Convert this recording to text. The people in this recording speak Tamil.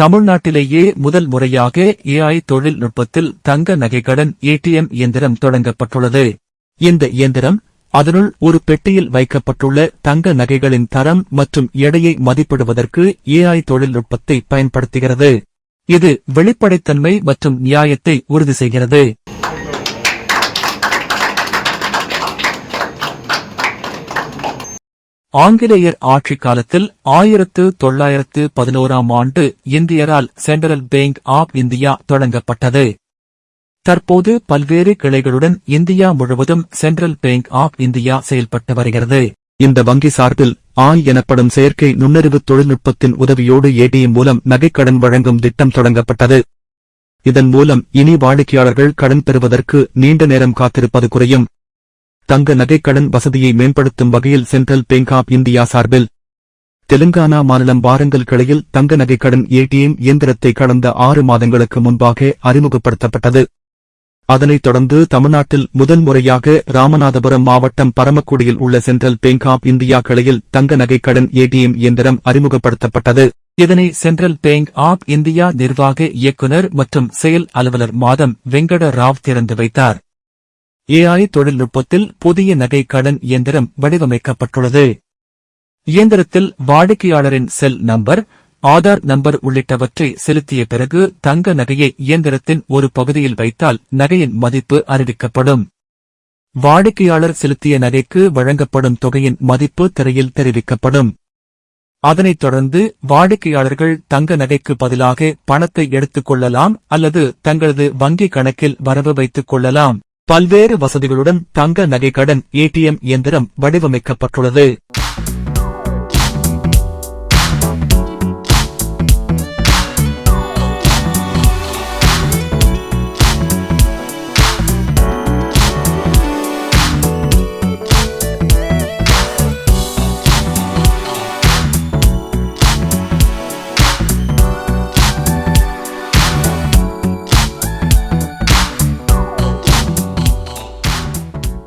தமிழ்நாட்டிலேயே முதல் முறையாக ஏஐ தொழில்நுட்பத்தில் தங்க நகைக்கடன் ஏடிஎம் இயந்திரம் தொடங்கப்பட்டுள்ளது. இந்த இயந்திரம் அதனுள் ஒரு பெட்டியில் வைக்கப்பட்டுள்ள தங்க நகைகளின் தரம் மற்றும் எடையை மதிப்பிடுவதற்கு ஏஐ தொழில்நுட்பத்தை பயன்படுத்துகிறது. இது வெளிப்படைத்தன்மை மற்றும் நியாயத்தை உறுதி செய்கிறது. ஆங்கிலேயர் ஆட்சி காலத்தில் ஆயிரத்து தொள்ளாயிரத்து பதினோராம் ஆண்டு இந்தியரால் சென்ட்ரல் பேங்க் ஆப் இந்தியா தொடங்கப்பட்டது. தற்போது பல்வேறு கிளைகளுடன் இந்தியா முழுவதும் சென்ட்ரல் பேங்க் ஆப் இந்தியா செயல்பட்டு வருகிறது. இந்த வங்கி சார்பில் ஆய் எனப்படும் செயற்கை நுண்ணறிவு தொழில்நுட்பத்தின் உதவியோடு ஏடிஎம் மூலம் நகைக்கடன் வழங்கும் திட்டம் தொடங்கப்பட்டது. இதன் மூலம் இனி வாடிக்கையாளர்கள் கடன் பெறுவதற்கு நீண்ட நேரம் காத்திருப்பது குறையும். தங்க நகைக்கடன் வசதியை மேம்படுத்தும் வகையில் சென்ட்ரல் பேங்க் ஆப் இந்தியா சார்பில் தெலுங்கானா மாநிலம் வாரங்கல் கிளையில் தங்க நகைக்கடன் ஏடிஎம் இயந்திரத்தை கடந்த ஆறு மாதங்களுக்கு முன்பாக அறிமுகப்படுத்தப்பட்டது. அதனைத் தொடர்ந்து தமிழ்நாட்டில் முதல் முறையாக ராமநாதபுரம் மாவட்டம் பரமக்குடியில் உள்ள சென்ட்ரல் பேங்க் ஆப் இந்தியா கிளையில் தங்க நகைக்கடன் ஏடிஎம் இயந்திரம் அறிமுகப்படுத்தப்பட்டது. இதனை சென்ட்ரல் பேங்க் ஆப் இந்தியா நிர்வாக இயக்குநர் மற்றும் செயல் அலுவலர் மாதம் வெங்கட ராவ் திறந்து வைத்தார். ஏஐ தொழில்நுட்பத்தில் புதிய நகை கடன் இயந்திரம் வடிவமைக்கப்பட்டுள்ளது. இயந்திரத்தில் வாடிக்கையாளரின் செல் நம்பர் ஆதார் நம்பர் உள்ளிட்டவற்றை செலுத்திய பிறகு தங்க நகையை இயந்திரத்தின் ஒரு பகுதியில் வைத்தால் நகையின் மதிப்பு அறிவிக்கப்படும். வாடிக்கையாளர் செலுத்திய நகைக்கு வழங்கப்படும் தொகையின் மதிப்பு திரையில் தெரிவிக்கப்படும். அதனைத் தொடர்ந்து வாடிக்கையாளர்கள் தங்க நகைக்கு பதிலாக பணத்தை எடுத்துக் கொள்ளலாம் அல்லது தங்களது வங்கிக் கணக்கில் வரவு வைத்துக் கொள்ளலாம். பல்வேறு வசதிகளுடன் தங்க நகைக்கடன் ஏடிஎம் இயந்திரம் வடிவமைக்கப்பட்டுள்ளது.